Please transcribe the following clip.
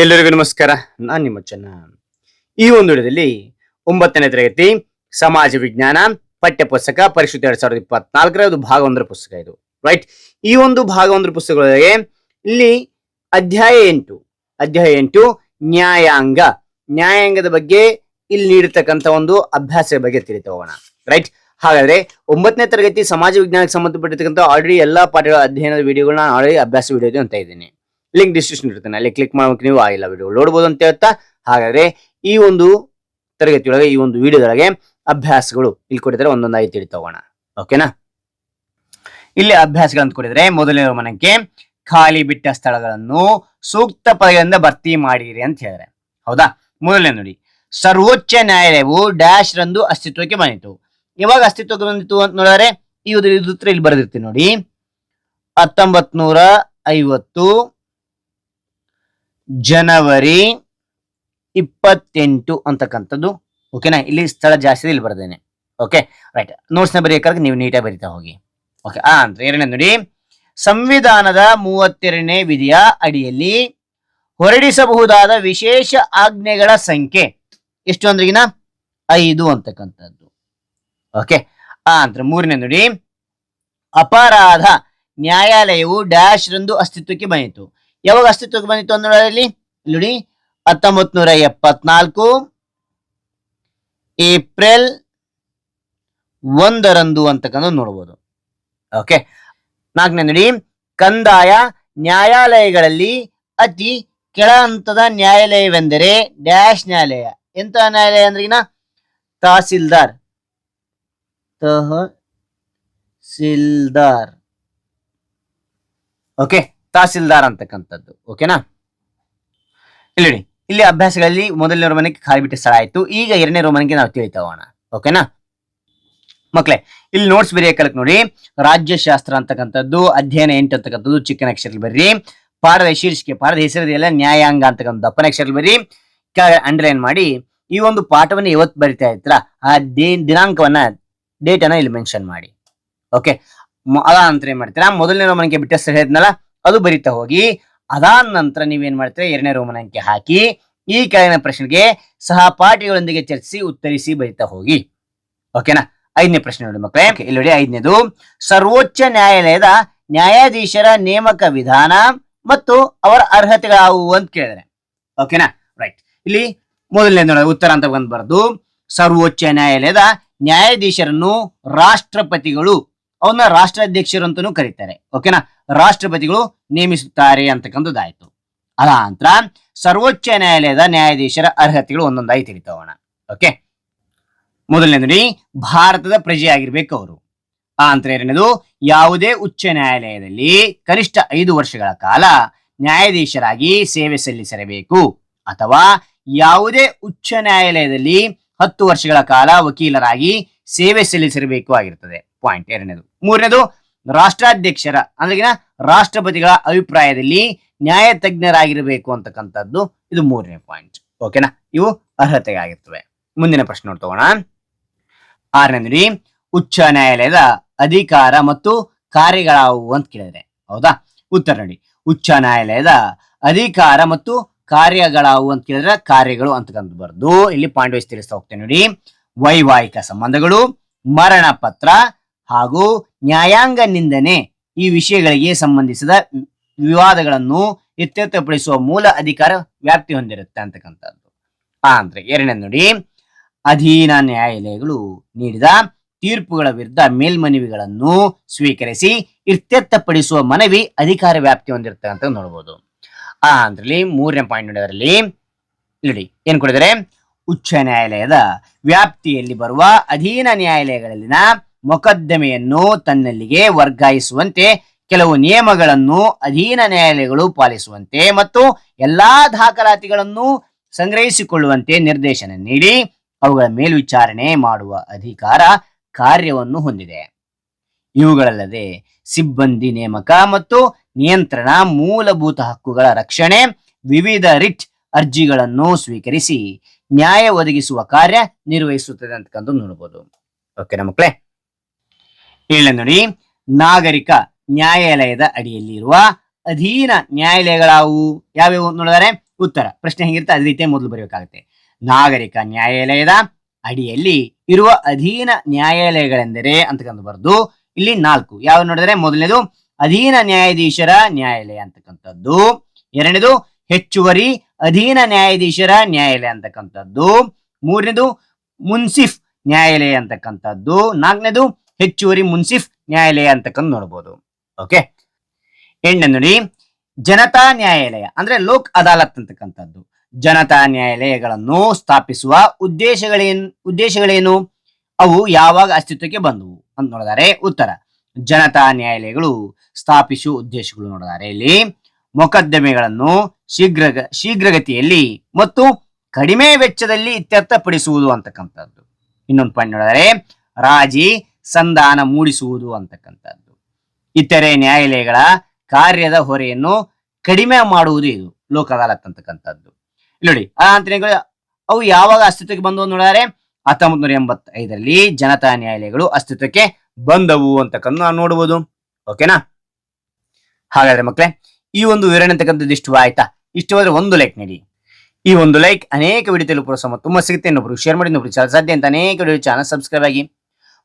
ಎಲ್ಲರಿಗೂ ನಮಸ್ಕಾರ. ನಾನು ನಿಮ್ಮ ಚೆನ್ನ. ಈ ಒಂದು ವಿಡಿಯೋದಲ್ಲಿ ಒಂಬತ್ತನೇ ತರಗತಿ ಸಮಾಜ ವಿಜ್ಞಾನ ಪಠ್ಯ ಪುಸ್ತಕ ಪರಿಶುದ್ಧ ಎರಡ್ ಸಾವಿರದ ಇಪ್ಪತ್ನಾಲ್ಕರ ಇದು ಭಾಗ ಒಂದರ ಪುಸ್ತಕ ಇದು. ರೈಟ್ ಈ ಒಂದು ಭಾಗ ಒಂದರ ಪುಸ್ತಕಗಳಿಗೆ ಇಲ್ಲಿ ಅಧ್ಯಾಯ ಎಂಟು. ಅಧ್ಯಾಯ ಎಂಟು, ನ್ಯಾಯಾಂಗ. ನ್ಯಾಯಾಂಗದ ಬಗ್ಗೆ ಇಲ್ಲಿ ನೀಡಿರ್ತಕ್ಕಂಥ ಒಂದು ಅಭ್ಯಾಸದ ಬಗ್ಗೆ ತಿಳಿತಾ ಹೋಗೋಣ ರೈಟ್ ಹಾಗಾದ್ರೆ ಒಂಬತ್ತನೇ ತರಗತಿ ಸಮಾಜ ವಿಜ್ಞಾನಕ್ಕೆ ಸಂಬಂಧಪಟ್ಟಿರ್ತಕ್ಕಂಥ ಆಲ್ರೆಡಿ ಎಲ್ಲಾ ಪಾಠಗಳ ಅಧ್ಯಯನದ ವಿಡಿಯೋಗಳನ್ನ ಆಲ್ರೆಡಿ ಅಭ್ಯಾಸ ವಿಡಿಯೋ ಅಂತ ಇದ್ದೀನಿ. ಲಿಂಕ್ ಡಿಸ್ಕ್ರಿಪ್ಷನ್ ಇರ್ತೇನೆ ಅಲ್ಲಿ ಕ್ಲಿಕ್ ಮಾಡೋಕೆ ನೀವು ಆಗಿಲ್ಲ ವಿಡಿಯೋ ನೋಡ್ಬೋದು ಅಂತ ಹೇಳ್ತಾ, ಹಾಗಾದ್ರೆ ಈ ಒಂದು ತರಗತಿಯೊಳಗೆ, ಈ ಒಂದು ವಿಡಿಯೋದೊಳಗೆ ಅಭ್ಯಾಸಗಳು ಇಲ್ಲಿ ಕೊಟ್ಟಿದ್ದಾರೆ. ಒಂದೊಂದಾಗಿ ತಗೋಣ. ಓಕೆನಾ ಇಲ್ಲಿ ಅಭ್ಯಾಸಗಳಂತ ಕೊಟ್ಟಿದ್ರೆ ಮೊದಲನೇ ಮನಕ್ಕೆ ಖಾಲಿ ಬಿಟ್ಟ ಸ್ಥಳಗಳನ್ನು ಸೂಕ್ತ ಪದಗಳಿಂದ ಭರ್ತಿ ಮಾಡಿರಿ ಅಂತ ಹೇಳಿದ್ರೆ ಹೌದಾ? ಮೊದಲನೇ ನೋಡಿ. ಸರ್ವೋಚ್ಚ ನ್ಯಾಯಾಲಯವು ಡ್ಯಾಶ್ ರಂದು ಅಸ್ತಿತ್ವಕ್ಕೆ ಬಂದಿತು ಯಾವಾಗ ಅಸ್ತಿತ್ವಕ್ಕೆ ಬಂದಿತು ಅಂತ ನೋಡಿದ್ರೆ, ಈ ಉತ್ತರ ಇಲ್ಲಿ ಬರೆದಿರ್ತೀನಿ ನೋಡಿ. ಹತ್ತೊಂಬತ್ ನೂರ ಐವತ್ತು ಜನವರಿ ಇಪ್ಪತ್ತೆಂಟು ಅಂತಕ್ಕಂಥದ್ದು. ಓಕೆನಾ ಇಲ್ಲಿ ಸ್ಥಳ ಜಾಸ್ತಿ ಇಲ್ಲಿ ಬರ್ದೇನೆ. ಓಕೆ ರೈಟ್ ನೋಟ್ಸ್ನ ಬರೆಯೋಕ್ಕಾಗಿ ನೀವು ನೀಟಾಗಿ ಬರಿತಾ ಹೋಗಿ. ಓಕೆ ಆ, ಅಂತ. ಎರಡನೇ ನೋಡಿ. ಸಂವಿಧಾನದ ಮೂವತ್ತೆರಡನೇ ವಿಧಿಯ ಅಡಿಯಲ್ಲಿ ಹೊರಡಿಸಬಹುದಾದ ವಿಶೇಷ ಆಜ್ಞೆಗಳ ಸಂಖ್ಯೆ ಎಷ್ಟು ಅಂದ್ರಿಗಿನ ಐದು ಅಂತಕ್ಕಂಥದ್ದು. ಓಕೆ ಆ, ಅಂತ. ಮೂರನೇ ನೋಡಿ. ಅಪರಾಧ ನ್ಯಾಯಾಲಯವು ಡ್ಯಾಶ್ ರಂದು ಅಸ್ತಿತ್ವಕ್ಕೆ ಬಂದಿತು ಯಾವಾಗ ಅಸ್ತಿತ್ವಕ್ಕೆ ಬಂದಿತ್ತು ಅಂದ್ರೆ ನೋಡಿ ಹತ್ತೊಂಬತ್ ನೂರ ಎಪ್ಪತ್ನಾಲ್ಕು, ಏಪ್ರಿಲ್ ಒಂದರಂದು ಅಂತಕ್ಕಂಥ ನೋಡ್ಬೋದು. ಓಕೆ, ನಾಲ್ಕನೇ ನೋಡಿ, ಕಂದಾಯ ನ್ಯಾಯಾಲಯಗಳಲ್ಲಿ ಅತಿ ಕೆಳ ಹಂತದ ನ್ಯಾಯಾಲಯವೆಂದರೆ ಡ್ಯಾಶ್ ನ್ಯಾಯಾಲಯ. ಎಂತ ನ್ಯಾಯಾಲಯ ಅಂದ್ರಿಗಿನ ತಹಸೀಲ್ದಾರ್. ತಹಸೀಲ್ದಾರ್. ಓಕೆ ತಹಸೀಲ್ದಾರ್ ಅಂತಕ್ಕಂಥದ್ದು. ಓಕೆನಾ ಇಲ್ಲಿ ಇಲ್ಲಿ ಅಭ್ಯಾಸಗಳಲ್ಲಿ ಮೊದಲನೇ ರೋಮನಿಗೆ ಖಾಲಿ ಬಿಟ್ಟ ಸ್ಥಳ ಆಯ್ತು. ಈಗ ಎರಡನೇ ರೋಮನಿಗೆ ನಾವು ತಿಳಿತಾ ಹೋಗೋಣ. ಓಕೆನಾ ಮಕ್ಳೇ, ಇಲ್ಲಿ ನೋಟ್ಸ್ ಬರೆಯಕ್ಕೆ ನೋಡಿ. ರಾಜ್ಯಶಾಸ್ತ್ರ ಅಂತಕ್ಕಂಥದ್ದು, ಅಧ್ಯಯನ ಎಂಟು ಅಂತಕ್ಕಂಥದ್ದು, ಚಿಕ್ಕನ ಅಕ್ಷರದಲ್ಲಿ ಬರ್ರಿ. ಪಾಠದ ಶೀರ್ಷಿಕೆ, ಪಾಠದ ಹೆಸರದೆಲ್ಲ ನ್ಯಾಯಾಂಗ ಅಂತಕ್ಕಂಥ ದಪ್ಪನ ಅಕ್ಷರದಲ್ಲಿ ಬರ್ರಿ. ಅಂಡರ್ಲೈನ್ ಮಾಡಿ, ಈ ಒಂದು ಪಾಠವನ್ನು ಇವತ್ತು ಬರಿತಾ ಇರ್ತೀರ ಆ ದಿನಾಂಕವನ್ನ ಡೇಟ್ ಅನ್ನ ಇಲ್ಲಿ ಮೆನ್ಷನ್ ಮಾಡಿ. ಓಕೆ ಅದ ನಂತರ ಏನ್ ಮಾಡ್ತೀರಾ, ಮೊದಲನೇ ರೋಮನಿಗೆ ಬಿಟ್ಟ ಸ್ಥಳ ಹೇಳಿದ್ನಲ್ಲ ಅದು ಬರಿತಾ ಹೋಗಿ. ಅದಾದ ನಂತರ ನೀವೇನ್ ಮಾಡ್ತೀರಾ? ಎರಡನೇ ರೋಮನ ಅಂಕೆ ಹಾಕಿ ಈ ಕೆಳಗಿನ ಪ್ರಶ್ನೆಗೆ ಸಹಪಾಠಿಗಳೊಂದಿಗೆ ಚರ್ಚಿಸಿ ಉತ್ತರಿಸಿ ಬರಿತಾ ಹೋಗಿ. ಓಕೆನಾ? ಐದನೇ ಪ್ರಶ್ನೆ ನೋಡಿ ಮಕ್ಕಳೇ. ಇಲ್ಲಿ ನೋಡಿ ಐದನೇದು. ಸರ್ವೋಚ್ಚ ನ್ಯಾಯಾಲಯದ ನ್ಯಾಯಾಧೀಶರ ನೇಮಕ ವಿಧಾನ ಮತ್ತು ಅವರ ಅರ್ಹತೆಗಳಾವುವು ಅಂತ ಕೇಳಿದ್ರೆ. ಓಕೆನಾ? ರೈಟ್ ಇಲ್ಲಿ ಮೊದಲನೇ ನೋಡಿ ಉತ್ತರ ಅಂತ ಬಂದ್ ಬರ್ದು ಸರ್ವೋಚ್ಚ ನ್ಯಾಯಾಲಯದ ನ್ಯಾಯಾಧೀಶರನ್ನು ರಾಷ್ಟ್ರಪತಿಗಳು ಅವನ್ನ ರಾಷ್ಟ್ರಾಧ್ಯಕ್ಷರು ಅಂತಾನೂ ಕರೀತಾರೆ ಓಕೆನಾ ರಾಷ್ಟ್ರಪತಿಗಳು ನೇಮಿಸುತ್ತಾರೆ ಅಂತಕ್ಕಂಥದ್ದಾಯ್ತು. ಅದ ನಂತರ ಸರ್ವೋಚ್ಚ ನ್ಯಾಯಾಲಯದ ನ್ಯಾಯಾಧೀಶರ ಅರ್ಹತೆಗಳು ಒಂದೊಂದಾಗಿ ತಿಳಿತೋಣ ಓಕೆ ಮೊದಲನೇದು ಭಾರತದ ಪ್ರಜೆ ಆಗಿರ್ಬೇಕು ಅವರು. ಆ ನಂತರ ಎರಡನೇದು, ಯಾವುದೇ ಉಚ್ಚ ನ್ಯಾಯಾಲಯದಲ್ಲಿ ಕನಿಷ್ಠ ಐದು ವರ್ಷಗಳ ಕಾಲ ನ್ಯಾಯಾಧೀಶರಾಗಿ ಸೇವೆ ಸಲ್ಲಿಸಿರಬೇಕು ಅಥವಾ ಯಾವುದೇ ಉಚ್ಚ ನ್ಯಾಯಾಲಯದಲ್ಲಿ ಹತ್ತು ವರ್ಷಗಳ ಕಾಲ ವಕೀಲರಾಗಿ ಸೇವೆ ಸಲ್ಲಿಸಿರಬೇಕು ಆಗಿರ್ತದೆ. ಪಾಯಿಂಟ್ ಎರಡನೇದು. ಮೂರನೇದು ರಾಷ್ಟ್ರಾಧ್ಯಕ್ಷರ, ಅಂದ್ರೆ ರಾಷ್ಟ್ರಪತಿಗಳ ಅಭಿಪ್ರಾಯದಲ್ಲಿ ನ್ಯಾಯ ತಜ್ಞರಾಗಿರಬೇಕು ಅಂತಕ್ಕಂಥದ್ದು ಇದು ಮೂರನೇ ಪಾಯಿಂಟ್ ಓಕೆನಾ ಇವು ಅರ್ಹತೆಗಾಗಿರ್ತವೆ ಮುಂದಿನ ಪ್ರಶ್ನೆ ನೋಡ್ತೋಣ ಆರನೇ ಉಚ್ಚ ನ್ಯಾಯಾಲಯದ ಅಧಿಕಾರ ಮತ್ತು ಕಾರ್ಯಗಳಾವು ಅಂತ ಕೇಳಿದ್ರೆ, ಹೌದಾ? ಉತ್ತರ ನೋಡಿ, ಉಚ್ಚ ನ್ಯಾಯಾಲಯದ ಅಧಿಕಾರ ಮತ್ತು ಕಾರ್ಯಗಳಾವು ಅಂತ ಕೇಳಿದ್ರೆ ಕಾರ್ಯಗಳು ಅಂತಕ್ಕಂಥ ಬರ್ದು ಇಲ್ಲಿ ವೈಸ್ ತಿಳಿಸ್ತಾ ಹೋಗ್ತೇನೆ ನೋಡಿ. ವೈವಾಹಿಕ ಸಂಬಂಧಗಳು ಮರಣ ಪತ್ರ ಹಾಗೂ ನ್ಯಾಯಾಂಗ ನಿಂದನೆ ಈ ವಿಷಯಗಳಿಗೆ ಸಂಬಂಧಿಸಿದ ವಿವಾದಗಳನ್ನು ಇತ್ಯರ್ಥಪಡಿಸುವ ಮೂಲ ಅಧಿಕಾರ ವ್ಯಾಪ್ತಿ ಹೊಂದಿರುತ್ತೆ ಅಂತಕ್ಕಂಥದ್ದು. ಅಂದ್ರೆ ಎರಡನೇ ನೋಡಿ, ಅಧೀನ ನ್ಯಾಯಾಲಯಗಳು ನೀಡಿದ ತೀರ್ಪುಗಳ ವಿರುದ್ಧ ಮೇಲ್ಮನವಿಗಳನ್ನು ಸ್ವೀಕರಿಸಿ ಇತ್ಯರ್ಥಪಡಿಸುವ ಮನವಿ ಅಧಿಕಾರ ವ್ಯಾಪ್ತಿ ಹೊಂದಿರುತ್ತೆ ಅಂತ ನೋಡಬಹುದು ಆ, ಅಂದ್ರಲ್ಲಿ ಮೂರನೇ ಪಾಯಿಂಟ್ ನೋಡಿದ್ರಲ್ಲಿ ನೋಡಿ, ಏನ್ ಕೊಡಿದರೆ ಉಚ್ಚ ನ್ಯಾಯಾಲಯದ ವ್ಯಾಪ್ತಿಯಲ್ಲಿ ಬರುವ ಅಧೀನ ನ್ಯಾಯಾಲಯಗಳಲ್ಲಿನ ಮೊಕದ್ದಮೆಯನ್ನು ತನ್ನಲ್ಲಿಗೆ ವರ್ಗಾಯಿಸುವಂತೆ, ಕೆಲವು ನಿಯಮಗಳನ್ನು ಅಧೀನ ನ್ಯಾಯಾಲಯಗಳು ಪಾಲಿಸುವಂತೆ ಮತ್ತು ಎಲ್ಲಾ ದಾಖಲಾತಿಗಳನ್ನು ಸಂಗ್ರಹಿಸಿಕೊಳ್ಳುವಂತೆ ನಿರ್ದೇಶನ ನೀಡಿ, ಅವುಗಳ ಮೇಲ್ವಿಚಾರಣೆ ಮಾಡುವ ಅಧಿಕಾರ ಕಾರ್ಯವನ್ನು ಹೊಂದಿದೆ. ಇವುಗಳಲ್ಲದೆ ಸಿಬ್ಬಂದಿ ನೇಮಕ ಮತ್ತು ನಿಯಂತ್ರಣ ಮೂಲಭೂತ ಹಕ್ಕುಗಳ ರಕ್ಷಣೆ, ವಿವಿಧ ರಿಟ್ ಅರ್ಜಿಗಳನ್ನು ಸ್ವೀಕರಿಸಿ ನ್ಯಾಯ ಒದಗಿಸುವ ಕಾರ್ಯ ನಿರ್ವಹಿಸುತ್ತದೆ ಅಂತಕ್ಕಂಥ ನೋಡಬಹುದು ಓಕೆನಾ ಮಕ್ಕಳೇ ಏಳನೇ ನೋಡಿ. ನಾಗರಿಕ ನ್ಯಾಯಾಲಯದ ಅಡಿಯಲ್ಲಿ ಇರುವ ಅಧೀನ ನ್ಯಾಯಾಲಯಗಳಾವು ಯಾವ್ಯಾವು ನೋಡಿದರೆ? ಉತ್ತರ. ಪ್ರಶ್ನೆ ಹೆಂಗಿರುತ್ತೆ? ಅದೇ ರೀತಿ ಮೊದಲು ಬರೆಯಬೇಕಾಗುತ್ತೆ ನಾಗರಿಕ ನ್ಯಾಯಾಲಯದ ಅಡಿಯಲ್ಲಿ ಇರುವ ಅಧೀನ ನ್ಯಾಯಾಲಯಗಳೆಂದರೆ ಅಂತಕ್ಕಂಥ ಬರೆದು ಇಲ್ಲಿ ನಾಲ್ಕು. ಯಾವ ನೋಡಿದ್ರೆ? ಮೊದಲನೇದು ಅಧೀನ ನ್ಯಾಯಾಧೀಶರ ನ್ಯಾಯಾಲಯ ಅಂತಕ್ಕಂಥದ್ದು. ಎರಡನೇದು ಹೆಚ್ಚುವರಿ ಅಧೀನ ನ್ಯಾಯಾಧೀಶರ ನ್ಯಾಯಾಲಯ ಅಂತಕ್ಕಂಥದ್ದು. ಮೂರನೇದು ಮುನ್ಸಿಫ್ ನ್ಯಾಯಾಲಯ ಅಂತಕ್ಕಂಥದ್ದು. ನಾಲ್ಕನೇದು ಹೆಚ್ಚುವರಿ ಮುನ್ಸಿಫ್ ನ್ಯಾಯಾಲಯ ಅಂತಕ್ಕಂಥ ನೋಡಬಹುದು ಓಕೆ ಎಂಟನೇ ನೋಡಿ, ಜನತಾ ನ್ಯಾಯಾಲಯ, ಅಂದ್ರೆ ಲೋಕ್ ಅದಾಲತ್ ಅಂತಕ್ಕಂಥದ್ದು. ಜನತಾ ನ್ಯಾಯಾಲಯಗಳನ್ನು ಸ್ಥಾಪಿಸುವ ಉದ್ದೇಶಗಳೇನ್, ಉದ್ದೇಶಗಳೇನು? ಅವು ಯಾವಾಗ ಅಸ್ತಿತ್ವಕ್ಕೆ ಬಂದವು ಅಂತ ನೋಡಿದರೆ ಉತ್ತರ. ಜನತಾ ನ್ಯಾಯಾಲಯಗಳು ಸ್ಥಾಪಿಸುವ ಉದ್ದೇಶಗಳು ನೋಡಿದರೆ ಇಲ್ಲಿ ಮೊಕದ್ದಮೆಗಳನ್ನು ಶೀಘ್ರ ಶೀಘ್ರಗತಿಯಲ್ಲಿ ಮತ್ತು ಕಡಿಮೆ ವೆಚ್ಚದಲ್ಲಿ ಇತ್ಯರ್ಥಪಡಿಸುವುದು ಅಂತಕ್ಕಂಥದ್ದು. ಇನ್ನೊಂದು ಪಾಯಿಂಟ್ ನೋಡಿದರೆ, ರಾಜಿ ಸಂಧಾನ ಮೂಡಿಸುವುದು ಅಂತಕ್ಕಂಥದ್ದು. ಇತರೆ ನ್ಯಾಯಾಲಯಗಳ ಕಾರ್ಯದ ಹೊರೆಯನ್ನು ಕಡಿಮೆ ಮಾಡುವುದು ಇದು ಲೋಕ ಅದಾಲತ್ ಅಂತಕ್ಕಂಥದ್ದು. ನೋಡಿ, ಆ ಅಂತೇಳಿ ಅವು ಯಾವಾಗ ಅಸ್ತಿತ್ವಕ್ಕೆ ಬಂದವು ನೋಡಿದರೆ ಹತ್ತೊಂಬತ್ ನೂರ ಎಂಬತ್ತೈದರಲ್ಲಿ ಜನತಾ ನ್ಯಾಯಾಲಯಗಳು ಅಸ್ತಿತ್ವಕ್ಕೆ ಬಂದವು ಅಂತಕ್ಕಂಥ ನಾವು ನೋಡಬಹುದು ಓಕೆನಾ? ಹಾಗಾದ್ರೆ ಮಕ್ಕಳೇ, ಈ ಒಂದು ವಿವರಣೆ ಅಂತಕ್ಕಂಥದ್ದು ಇಷ್ಟು ಆಯ್ತಾ? ಇಷ್ಟವಾದ್ರೆ ಒಂದು ಲೈಕ್ ನೀಡಿ. ಈ ಒಂದು ಲೈಕ್ ಅನೇಕ ವಿಡಿಯೋ ತಲುಪುವ ಸಮ ತುಂಬ ಸಿಗುತ್ತೆ. ಇನ್ನೊಬ್ರು ಶೇರ್ ಮಾಡಿ ಇನ್ನೊಬ್ರು ಸಾಧ್ಯ ಅಂತ ಅನೇಕ ವಿಡಿಯೋ ಚಾನಲ್ ಸಬ್ಸ್ಕ್ರೈಬ್ ಆಗಿ.